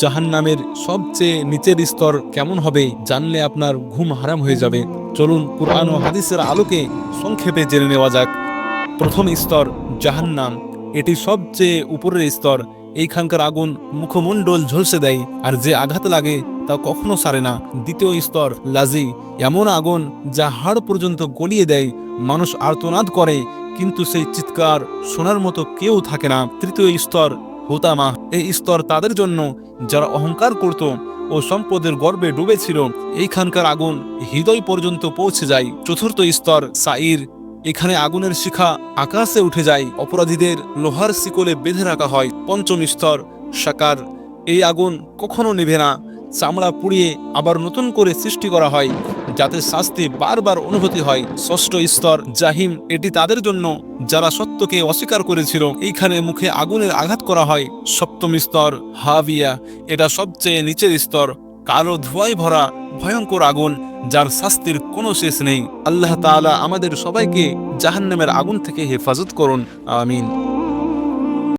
জাহান নামের সবচেয়ে নিচের স্তর কেমন হবে জানলে আপনার ঘুম হারাম হয়ে যাবে। চলুন কুরআন ও হাদিসের আলোকে সংক্ষেপে জেনে নেওয়া যাক। প্রথম স্তর জাহান্নাম, এটি সবচেয়ে উপরের স্তর। এইখানকার আগুন মুখমণ্ডল ঝলসে দেয়, আর যে আঘাত লাগে তা কখনো সারে না। দ্বিতীয় স্তর লাজি, এমন আগুন যা হাড় পর্যন্ত গলিয়ে দেয়, মানুষ আর্তনাদ করে, কিন্তু সেই চিৎকার শোনার মতো কেউ থাকে না। তৃতীয় স্তর হুতামা, এই স্তর তাদের জন্য, যারা অহংকার করত ও সম্পদের গর্বে ডুবেছিল, এইখানকার আগুন হৃদয় পর্যন্ত পৌঁছে যায়। চতুর্থ স্তর সাইর এখানে আগুনের শিখা আকাশে উঠে যায়, অপরাধীদের লোহার শিকলে বেঁধে রাখা হয়। পঞ্চম স্তর, সাকার, এই আগুন কখনো নেভে না, চামড়া পুড়িয়ে আবার নতুন করে সৃষ্টি করা হয়। যাতে শাস্তি বারবার অনুভূতি হয়, ষষ্ঠ স্তর জাহিম, এটি তাদের জন্য যারা সত্যকে অস্বীকার করেছিল, এইখানে মুখে আগুনের আঘাত করা হয়। সপ্তম স্তর, হাবিয়া, এটা সবচেয়ে নিচের স্তর। কালো ধোঁয়ায় ভরা, ভয়ঙ্কর আগুন, যার শাস্তির কোনো শেষ নেই। আল্লাহ তাআলা আমাদের সবাইকে জাহান্নামের আগুন থেকে হেফাজত করুন, আমিন।